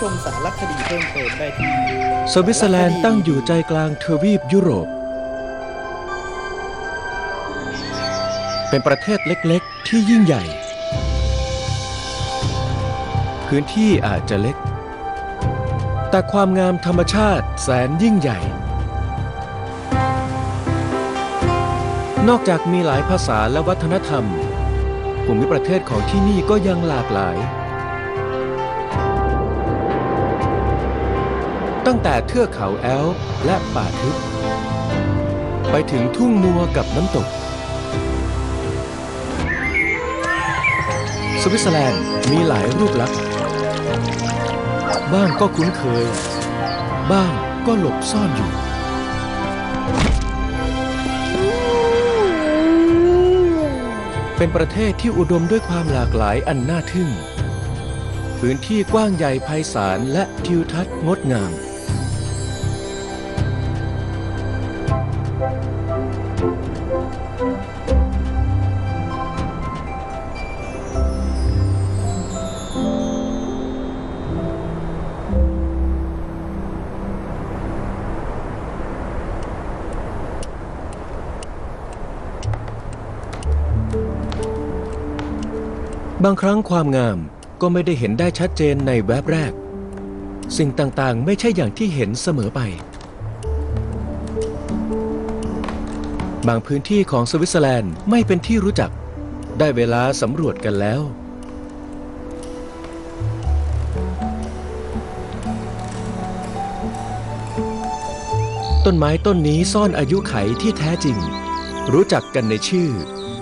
ชมสารคดีเพิ่มเติมได้ที่สวิตเซอร์แลนด์ตั้งอยู่ใจกลางทวีปยุโรป เป็นประเทศเล็กๆ ที่ยิ่งใหญ่ พื้นที่อาจจะเล็ก แต่ความงามธรรมชาติแสนยิ่งใหญ่ นอกจากมีหลายภาษาและวัฒนธรรมภูมิประเทศของที่นี่ก็ยังหลากหลาย ตั้งแต่เทือกเขาแอลและป่าทึบ ไปถึงทุ่งมัวกับน้ำตก สวิตเซอร์แลนด์มีหลายรูปลักษณ์ บ้างก็คุ้นเคย บ้างก็หลบซ่อนอยู่ เป็นประเทศที่อุดมด้วยความหลากหลายอันน่าทึ่งพื้นที่กว้างใหญ่ไพศาลและทิวทัศน์งดงาม บางครั้งความงามก็ไม่ได้เห็นได้ชัดเจนในแวบแรก สิ่งต่างๆ ไม่ใช่อย่างที่เห็นเสมอไป บางพื้นที่ของสวิตเซอร์แลนด์ไม่เป็นที่รู้จัก ได้เวลาสำรวจกันแล้ว ต้นไม้ต้นนี้ซ่อนอายุไขที่แท้จริง รู้จักกันในชื่อ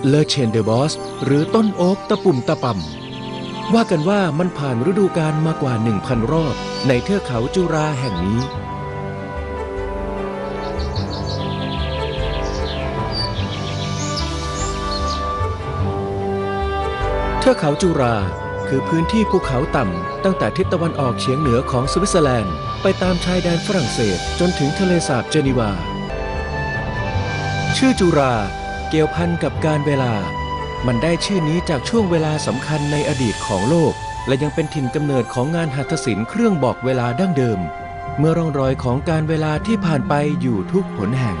เลเชนเดอร์บอส หรือต้นโอ๊กตะปุ่มตะป่ำว่ากันว่ามันผ่านฤดูกาลมากว่า 1,000 รอบ ในเทือกเขาจุราแห่งนี้ เทือกเขาจูราคือพื้นที่ภูเขาต่ำ ตั้งแต่ทิศตะวันออกเฉียงเหนือของสวิตเซอร์แลนด์ ไปตามชายแดนฝรั่งเศสจนถึงทะเลสาบเจนีวา ชื่อจูรา เกี่ยวพันกับการเวลา มันได้ชื่อนี้จากช่วงเวลาสำคัญในอดีตของโลก และยังเป็นถิ่นกำเนิดของงานหัตถศิลป์เครื่องบอกเวลาดั้งเดิม เมื่อร่องรอยของการเวลาที่ผ่านไปอยู่ทุกหนแห่ง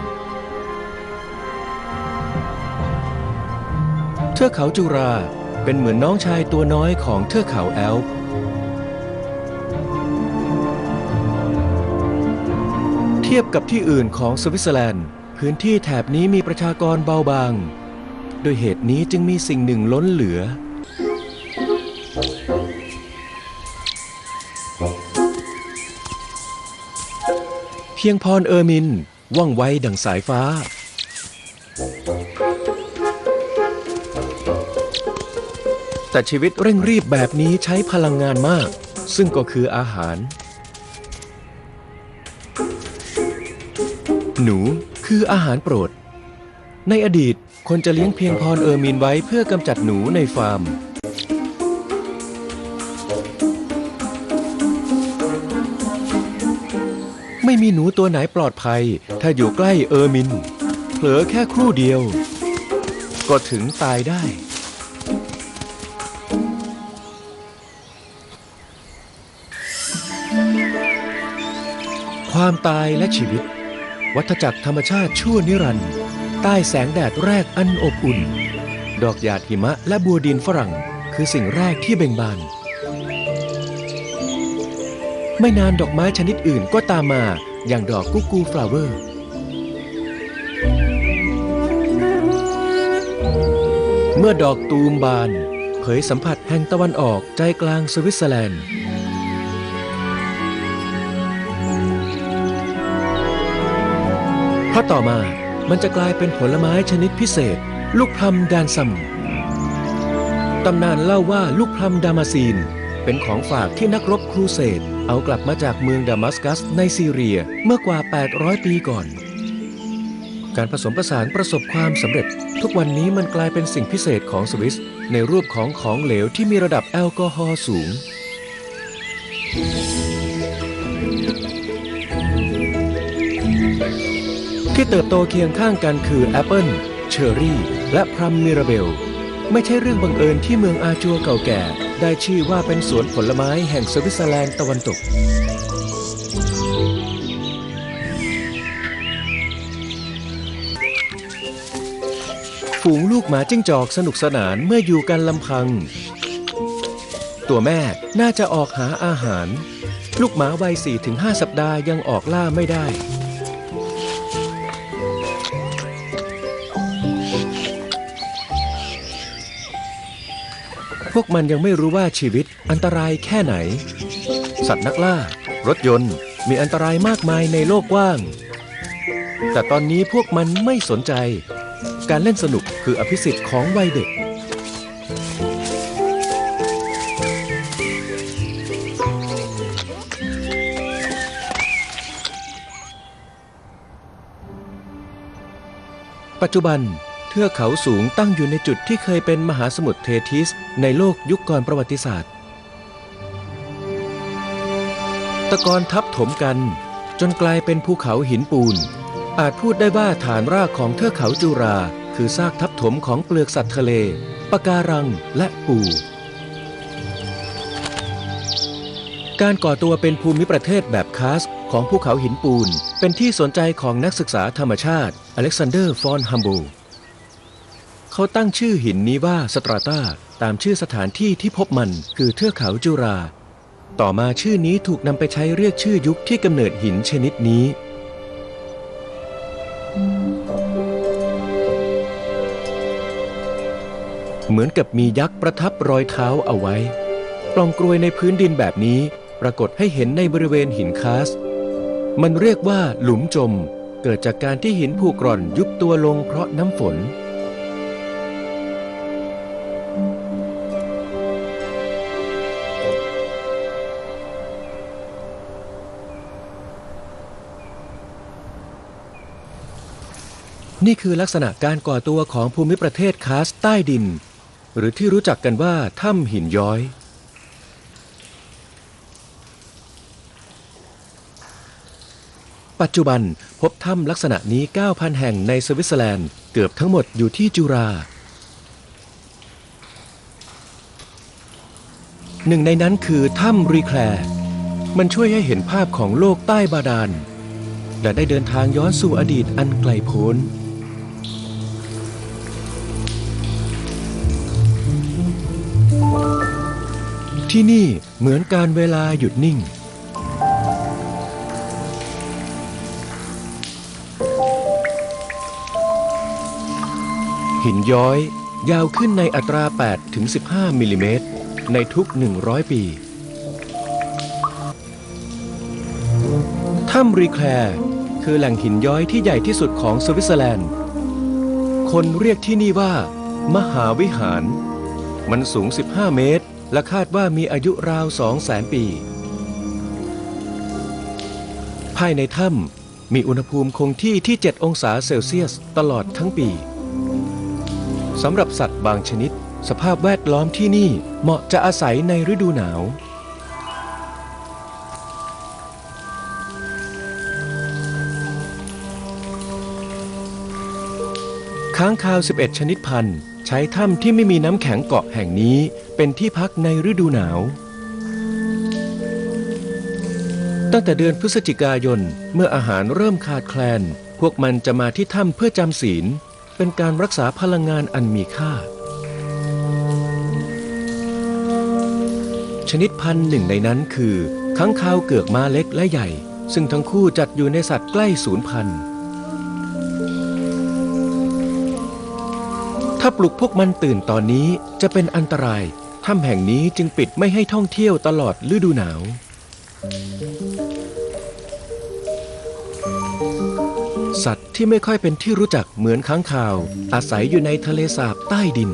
เทือกเขาจูราเป็นเหมือนน้องชายตัวน้อยของเทือกเขาแอลป์เทียบกับที่อื่นของสวิตเซอร์แลนด์ พื้นที่แถบนี้มีประชากรเบาบาง โดยเหตุนี้จึงมีสิ่งหนึ่งล้นเหลือ เพียงพรเออร์มิน ว่องไวดังสายฟ้า แต่ชีวิตเร่งรีบแบบนี้ใช้พลังงานมาก ซึ่งก็คืออาหาร หนู คืออาหารโปรด ในอดีตคนจะเลี้ยงเพียงพรเออร์มินไว้เพื่อกำจัดหนูในฟาร์ม ไม่มีหนูตัวไหนปลอดภัย ถ้าอยู่ใกล้เออร์มิน เผลอแค่ครู่เดียว ก็ถึงตายได้ความตายและชีวิต วัฏจักรธรรมชาติชั่วนิรันดร์ใต้แสงแดดแรกอันอบอุ่น ดอกหยาดหิมะและบัวดินฝรั่ง คือสิ่งแรกที่เบ่งบาน ไม่นานดอกไม้ชนิดอื่นก็ตามมาอย่างดอกกุ๊กกูฟลาเวอร์ เมื่อดอกตูมบาน เผยสัมผัสแห่งตะวันออกใจกลางสวิตเซอร์แลนด์ ราะต่อมามันจะกลายเป็นผลไม้ชนิดพิเศษ ลูกพลัมแดนซัมตำนานเล่าว่าลูกพลัมดามาซีน เป็นของฝากที่นักรบครูเสดเอากลับมาจากเมืองดามัสกัสในซีเรียเมื่อกว่า 800 ปีก่อน การผสมผสานประสบความสำเร็จ ทุกวันนี้มันกลายเป็นสิ่งพิเศษของสวิสในรูปของของเหลวที่มีระดับแอลกอฮอล์สูง ที่เติบโตเคียงข้างกันคือแอปเปิลเชอร์รี่และพรัมมิราเบล ไม่ใช่เรื่องบังเอิญที่เมืองอาจัวเก่าแก่ ได้ชื่อว่าเป็นสวนผลไม้แห่งสวิตเซอร์แลนด์ตะวันตก ฝูงลูกหมาจิ้งจอกสนุกสนานเมื่ออยู่กันลำพัง ตัวแม่น่าจะออกหาอาหาร ลูกหมาวัย4-5 สัปดาห์ยังออกล่าไม่ได้ วกมันยังไม่รู้ว่าชีวิตอันตรายแค่ไหน สัตว์นักล่า รถยนต์ มีอันตรายมากมายในโลกกว้าง แต่ตอนนี้พวกมันไม่สนใจ การเล่นสนุกคืออภิสิทธิ์ของวัยเด็กปัจจุบัน เทือกเขาสูงตั้งอยู่ในจุดที่เคยเป็นมหาสมุทรเททิส ในโลกยุคก่อนประวัติศาสตร์ ตะกอนทับถมกัน จนกลายเป็นภูเขาหินปูน อาจพูดได้ว่าฐานรากของเทือกเขาจูรา คือซากทับถมของเปลือกสัตว์ทะเลปะการังและปู การก่อตัวเป็นภูมิประเทศแบบคาสของภูเขาหินปูน เป็นที่สนใจของนักศึกษาธรรมชาติอเล็กซานเดอร์ ฟอนฮัมโบ เขาตั้งชื่อหินนี้ว่าสตราตาตามชื่อสถานที่ที่พบมันคือเทือกเขาจูรา ต่อมาชื่อนี้ถูกนำไปใช้เรียกชื่อยุคที่กำเนิดหินชนิดนี้ เหมือนกับมียักษ์ประทับรอยเท้าเอาไว้ปล่องกรวยในพื้นดินแบบนี้ปรากฏให้เห็นในบริเวณหินคาส มันเรียกว่าหลุมจม เกิดจากการที่หินผูกร่อนยุบตัวลงเพราะน้ำฝน นี่คือลักษณะการก่อตัวของภูมิประเทศคาสใต้ดิน หรือที่รู้จักกันว่าถ้ำหินย้อย ปัจจุบันพบถ้ำลักษณะนี้ 9,000 แห่งในสวิตเซอร์แลนด์เกือบทั้งหมดอยู่ที่จุราหนึ่งในนั้นคือถ้ำรีแคลมันช่วยให้เห็นภาพของโลกใต้บาดาล และได้เดินทางย้อนสู่อดีตอันไกลโพ้น ที่นี่เหมือนการเวลาหยุดนิ่ง หินย้อยยาวขึ้นในอัตรา 8 ถึง 15 มิลลิเมตร ในทุก 100 ปี ถ้ำรีแคลร์คือแหล่งหินย้อยที่ใหญ่ที่สุดของสวิตเซอร์แลนด์ คนเรียกที่นี่ว่า มหาวิหาร มันสูง 15 เมตร และคาดว่ามีอายุราว2แสนปี ภายในถ้ำมีอุณหภูมิคงที่ที่ 7 องศาเซลเซียสตลอดทั้งปีสำหรับสัตว์บางชนิด สภาพแวดล้อมที่นี่เหมาะจะอาศัยในฤดูหนาว ค้างคาว 11 ชนิดพันธุ์ ใช้ถ้ำที่ไม่มีน้ำแข็งเกาะแห่งนี้เป็นที่พักในฤดูหนาว ตั้งแต่เดือนพฤศจิกายนเมื่ออาหารเริ่มขาดแคลน พวกมันจะมาที่ถ้ำเพื่อจำศีล เป็นการรักษาพลังงานอันมีค่า ชนิดพันธุ์หนึ่งในนั้นคือ ค้างคาวเกือกม้าเล็กและใหญ่ ซึ่งทั้งคู่จัดอยู่ในสัตว์ใกล้สูญพันธุ์าปลุกพวกมันตื่นตอนนี้จะเป็นอันตราย ถ้ำแห่งนี้จึงปิดไม่ให้ท่องเที่ยวตลอดฤดูหนาว สัตว์ที่ไม่ค่อยเป็นที่รู้จักเหมือนค้างคาว อาศัยอยู่ในทะเลสาบใต้ดิน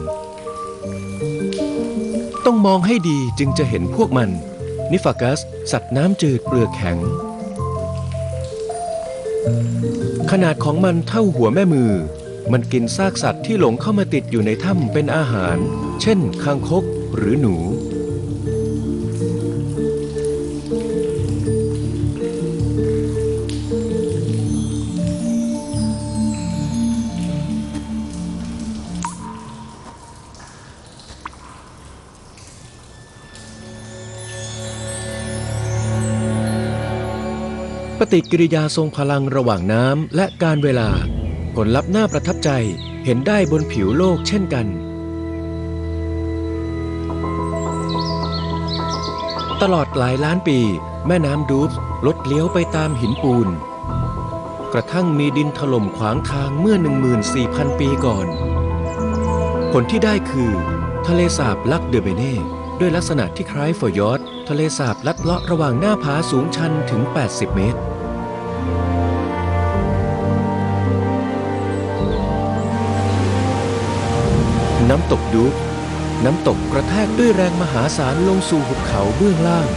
ต้องมองให้ดีจึงจะเห็นพวกมัน นิฟากัส สัตว์น้ำจืดเปลือกแข็ง ขนาดของมันเท่าหัวแม่มือ มันกินซากสัตว์ที่หลงเข้ามาติดอยู่ในถ้ำเป็นอาหาร เช่นคางคกหรือหนู ปฏิกิริยาทรงพลังระหว่างน้ำและการเวลา ผลลัพธ์น่าประทับใจเห็นได้บนผิวโลกเช่นกัน ตลอดหลายล้านปี แม่น้ำดูฟลดเลี้ยวไปตามหินปูน กระทั่งมีดินถล่มขวางทางเมื่อ 14,000 ปีก่อน ผลที่ได้คือ ทะเลสาบลักเดเบเน่ด้วยลักษณะที่คล้ายฝอยอดทะเลสาบลัดเลาะระหว่างหน้าผาสูงชันถึง 80 เมตร น้ำตกดูฟน้ำตกกระแทกด้วยแรงมหาศาลลงสู่หุบเขาเบื้องล่าง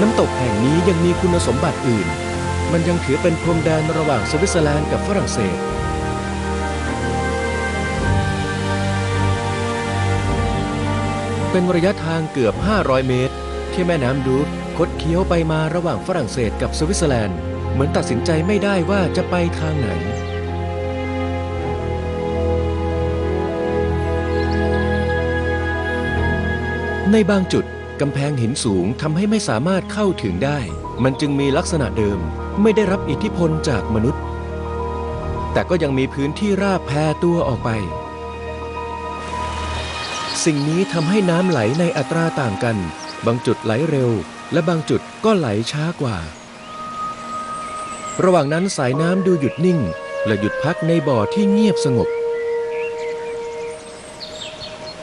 น้ำตกแห่งนี้ยังมีคุณสมบัติอื่น มันยังถือเป็นพรมแดนระหว่างสวิตเซอร์แลนด์กับฝรั่งเศส เป็นระยะทางเกือบ 500 เมตร ที่แม่น้ำดูดคดเคี้ยวไปมาระหว่างฝรั่งเศสกับสวิตเซอร์แลนด์ เหมือนตัดสินใจไม่ได้ว่าจะไปทางไหน ในบางจุดกำแพงหินสูงทำให้ไม่สามารถเข้าถึงได้ มันจึงมีลักษณะเดิม ไม่ได้รับอิทธิพลจากมนุษย์ แต่ก็ยังมีพื้นที่ราบแพตัวออกไป สิ่งนี้ทำให้น้ำไหลในอัตราต่างกัน บางจุดไหลเร็ว และบางจุดก็ไหลช้ากว่า ระหว่างนั้นสายน้ำดูหยุดนิ่ง และหยุดพักในบ่อที่เงียบสงบ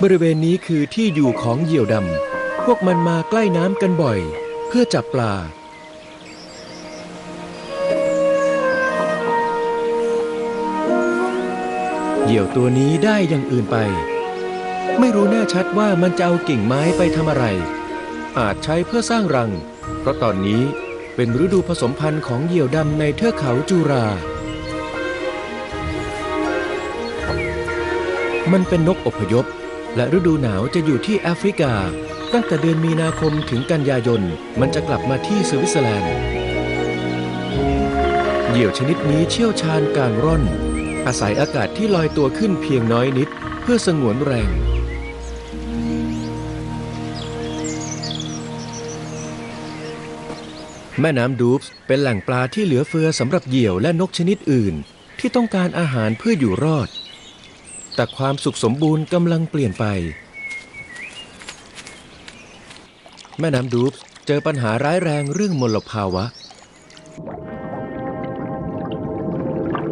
บริเวณนี้คือที่อยู่ของเหยี่ยวดำ พวกมันมาใกล้น้ำกันบ่อย เพื่อจับปลาเหยี่ยวตัวนี้ได้อย่างอื่นไป ไม่รู้แน่ชัดว่ามันจะเอากิ่งไม้ไปทำอะไร อาจใช้เพื่อสร้างรัง เพราะตอนนี้เป็นฤดูผสมพันธุ์ของเหยี่ยวดำในเทือกเขาจูรา มันเป็นนกอพยพ และฤดูหนาวจะอยู่ที่แอฟริกา ตั้งแต่เดือนมีนาคมถึงกันยายน มันจะกลับมาที่สวิตเซอร์แลนด์ เหยี่ยวชนิดนี้เชี่ยวชาญการร่อน อาศัยอากาศที่ลอยตัวขึ้นเพียงน้อยนิด เพื่อสงวนแรง แม่น้ำดูฟส์เป็นแหล่งปลาที่เหลือเฟือสำหรับเหยี่ยวและนกชนิดอื่น ที่ต้องการอาหารเพื่ออยู่รอด แต่ความสุขสมบูรณ์กำลังเปลี่ยนไป แม่น้ำดูฟส์เจอปัญหาร้ายแรงเรื่องมลภาวะ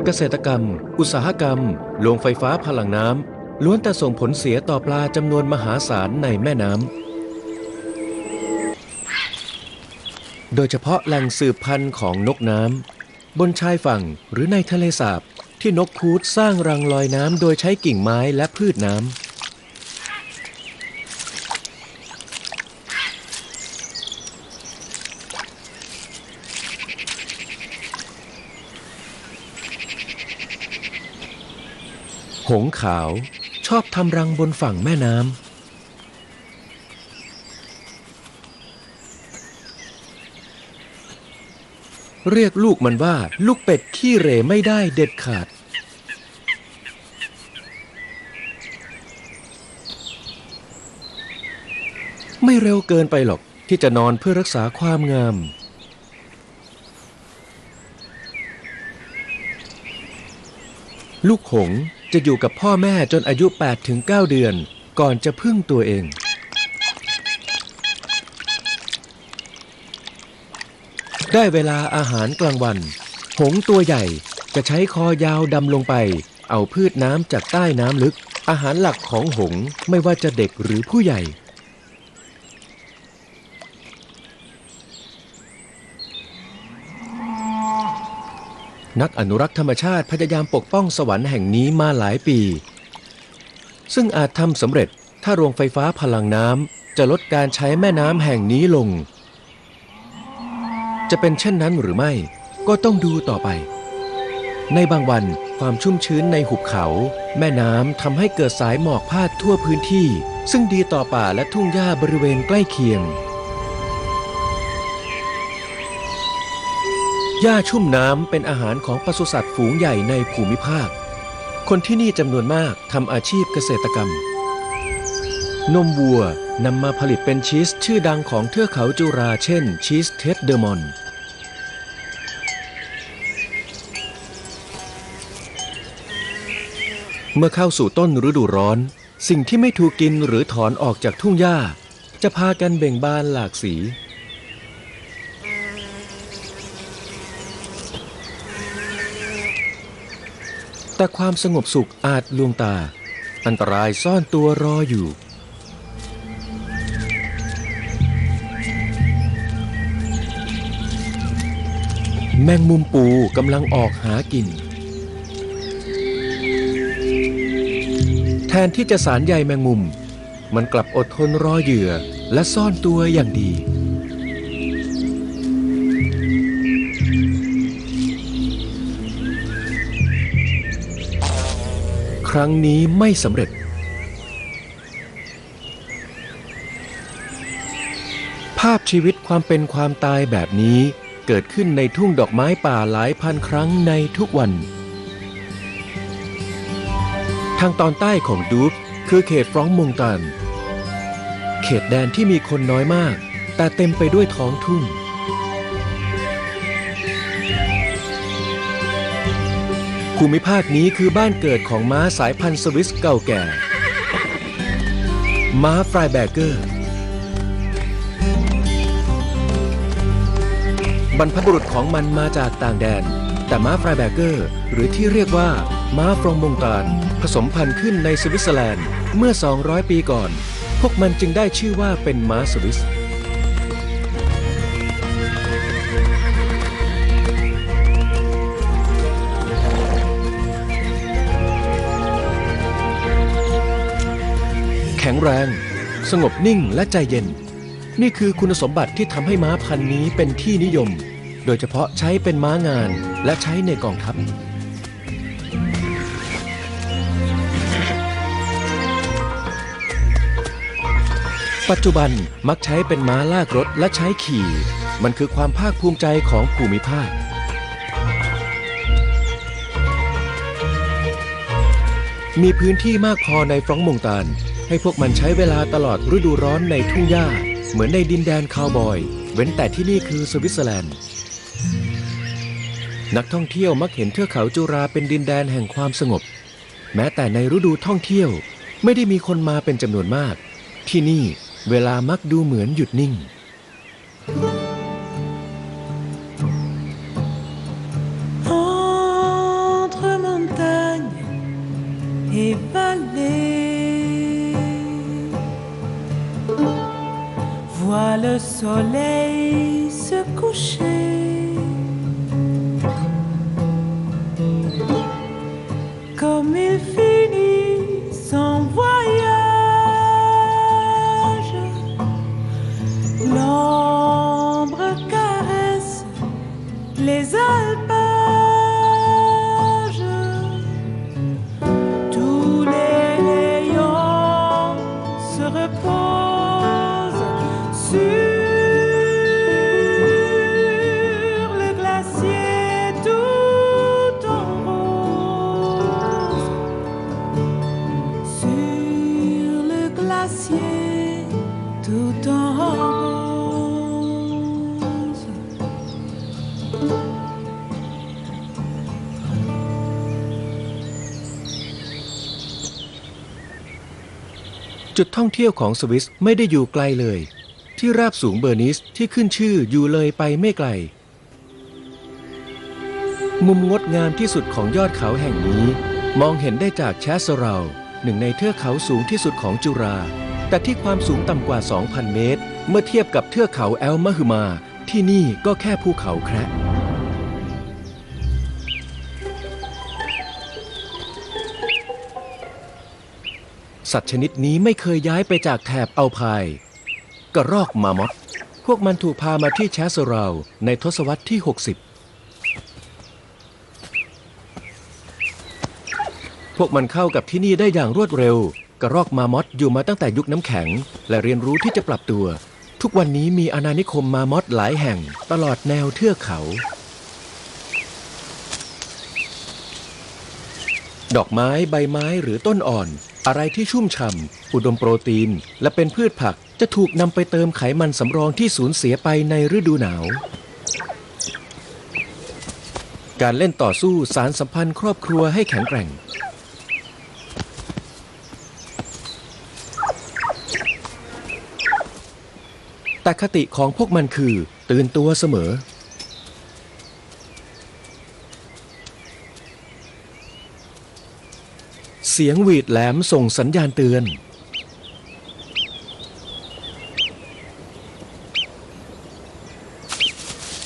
เกษตรกรรม อุตสาหกรรม โรงไฟฟ้าพลังน้ำล้วนแต่ส่งผลเสียต่อปลาจำนวนมหาศาลในแม่น้ำ โดยเฉพาะแหล่งสืบพันธุ์ของนกน้ำบนชายฝั่งหรือในทะเลสาบที่นกคูดสร้างรังลอยน้ำโดยใช้กิ่งไม้และพืชน้ำหงส์ขาวชอบทำรังบนฝั่งแม่น้ำ เรียกลูกมันว่า ลูกเป็ดขี้เหร่ไม่ได้เด็ดขาด ไม่เร็วเกินไปหรอกที่จะนอนเพื่อรักษาความงาม ลูกหงส์จะอยู่กับพ่อแม่จนอายุ8-9 เดือน ก่อนจะพึ่งตัวเอง ได้เวลาอาหารกลางวัน หงส์ตัวใหญ่จะใช้คอยาวดำลงไป เอาพืชน้ำจากใต้น้ำลึก อาหารหลักของหงส์ไม่ว่าจะเด็กหรือผู้ใหญ่ นักอนุรักษ์ธรรมชาติพยายามปกป้องสวรรค์แห่งนี้มาหลายปี ซึ่งอาจทำสำเร็จถ้าโรงไฟฟ้าพลังน้ำจะลดการใช้แม่น้ำแห่งนี้ลง จะเป็นเช่นนั้นหรือไม่ ก็ต้องดูต่อไป ในบางวันความชุ่มชื้นในหุบเขา แม่น้ำทำให้เกิดสายหมอกพาดทั่วพื้นที่ ซึ่งดีต่อป่าและทุ่งหญ้าบริเวณใกล้เคียงหญ้าชุ่มน้ำเป็นอาหารของปศุสัตว์ฝูงใหญ่ในภูมิภาค คนที่นี่จำนวนมากทำอาชีพเกษตรกรรม นมวัวนำมาผลิตเป็นชีสชื่อดังของเทือกเขาจุราเช่นชีสเท็ดเดอร์มอน เมื่อเข้าสู่ต้นฤดูร้อน สิ่งที่ไม่ถูกกินหรือถอนออกจากทุ่งหญ้า จะพากันเบ่งบานหลากสี แต่ความสงบสุขอาจลวงตา อันตรายซ่อนตัวรออยู่แมงมุมปูกำลังออกหากิน ทนที่จะสารใยแมงมุม มันกลับอดทนรอเหยื่อและซ่อนตัวอย่างดี ครั้งนี้ไม่สำเร็จ ภาพชีวิตความเป็นความตายแบบนี้เกิดขึ้นในทุ่งดอกไม้ป่าหลายพันครั้งในทุกวัน ทางตอนใต้ของดูฟคือเขตฟรองก์มงตัน เขตแดนที่มีคนน้อยมาก แต่เต็มไปด้วยท้องทุ่ง ภูมิภาคนี้คือบ้านเกิดของม้าสายพันธุ์สวิสเก่าแก่ ม้าฟรายแบกเกอร์ บรรพบุรุษของมันมาจากต่างแดน แต่ม้าฟรายแบเกอร์ หรือที่เรียกว่า ม้าฟรองมงตานผสมพันธุ์ขึ้นในสวิตเซอร์แลนด์ เมื่อ 200 ปีก่อน พวกมันจึงได้ชื่อว่าเป็นม้าสวิสแข็งแรง สงบนิ่งและใจเย็น นี่คือคุณสมบัติที่ทำให้ม้าพันธุ์นี้เป็นที่นิยม โดยเฉพาะใช้เป็นม้างานและใช้ในกองทัพปัจจุบันมักใช้เป็นม้าลากรถและใช้ขี่ มันคือความภาคภูมิใจของภูมิภาค มีพื้นที่มากพอในฟรองก์มงตานให้พวกมันใช้เวลาตลอดฤดูร้อนในทุ่งหญ้า เหมือนในดินแดนคาวบอย เว้นแต่ที่นี่คือสวิตเซอร์แลนด์ นักท่องเที่ยวมักเห็นเทือกเขาจุราเป็นดินแดนแห่งความสงบ แม้แต่ในฤดูท่องเที่ยวไม่ได้มีคนมาเป็นจำนวนมาก ที่นี่เวลามักดูเหมือนหยุดนิ่ง et vallée. Vois le soleil se coucher. จุดท่องเที่ยวของสวิสไม่ได้อยู่ไกลเลย ที่ราบสูงเบอร์นิสที่ขึ้นชื่ออยู่เลยไปไม่ไกล มุมงดงามที่สุดของยอดเขาแห่งนี้ มองเห็นได้จากแชสเซอราลหนึ่งในเทือกเขาสูงที่สุดของจุรา แต่ที่ความสูงต่ำกว่า 2,000 เมตร เมื่อเทียบกับเทือกเขาแอลมะฮึมา ที่นี่ก็แค่ภูเขาแคระสัตว์ชนิดนี้ไม่เคยย้ายไปจากแถบอัลไพกระรอกมามอธพวกมันถูกพามาที่แชสเราลในทศวรรษที่ 60 พวกมันเข้ากับที่นี่ได้อย่างรวดเร็ว กระรอกมามอสอยู่มาตั้งแต่ยุคน้ำแข็ง และเรียนรู้ที่จะปรับตัว ทุกวันนี้มีอาณานิคมมามอสหลายแห่ง ตลอดแนวเทือกเขา ดอกไม้ใบไม้หรือต้นอ่อน อะไรที่ชุ่มฉ่ำอุดมโปรตีน และเป็นพืชผักจะถูกนำไปเติมไขมันสำรองที่สูญเสียไปในฤดูหนาวการเล่นต่อสู้สารสัมพันธ์ครอบครัวให้แข็งแกร่ง แต่คติของพวกมันคือ ตื่นตัวเสมอ เสียงหวีดแหลมส่งสัญญาณเตือน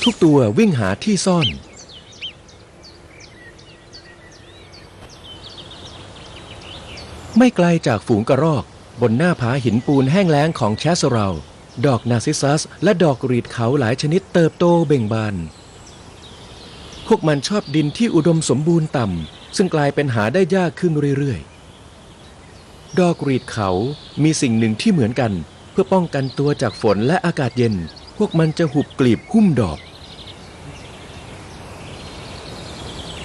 ทุกตัววิ่งหาที่ซ่อนไม่ไกลจากฝูงกระรอก บนหน้าผาหินปูนแห้งแล้งของแชสเรล ดอกนาซิซัส และดอกรีดเขาหลายชนิดเติบโตเบ่งบาน พวกมันชอบดินที่อุดมสมบูรณ์ต่ำ ซึ่งกลายเป็นหาได้ยากขึ้นเรื่อยๆ ดอกรีดเขามีสิ่งหนึ่งที่เหมือนกัน เพื่อป้องกันตัวจากฝนและอากาศเย็น พวกมันจะหุบกลีบหุ้มดอก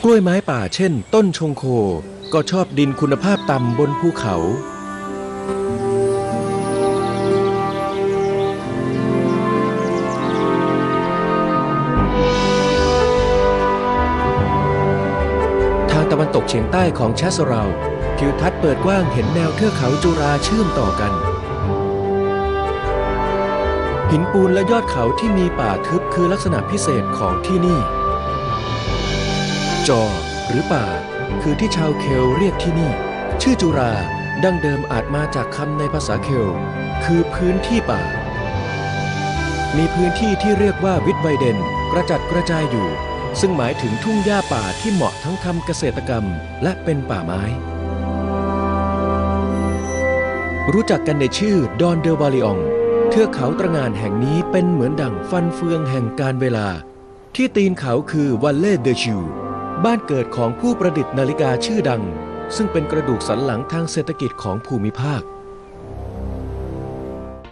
กล้วยไม้ป่าเช่น ต้นชงโคก็ชอบดินคุณภาพต่ำบนภูเขา กเฉียงใต้ของชัสเราทิวทัศน์เปิดกว้างเห็นแนวเทือกเขาจุราเชื่อมต่อกัน หินปูนและยอดเขาที่มีป่าทึบคือลักษณะพิเศษของที่นี่ จอหรือป่า คือที่ชาวเคลเรียกที่นี่ ชื่อจุราดั้งเดิมอาจมาจากคำในภาษาเคลคือพื้นที่ป่า มีพื้นที่ที่เรียกว่าวิดไวเดนกระจัดกระจายอยู่ ซึ่งหมายถึงทุ่งหญ้าป่าที่เหมาะทั้งทำเกษตรกรรม และเป็นป่าไม้ รู้จักกันในชื่อดอนเดอวาลิอง เทือกเขาตระหงานแห่งนี้เป็นเหมือนดั่งฟันเฟืองแห่งการเวลา ที่ตีนเขาคือวัลเล่เดอชิวบ้านเกิดของผู้ประดิษฐ์นาฬิกาชื่อดัง ซึ่งเป็นกระดูกสันหลังทางเศรษฐกิจของภูมิภาค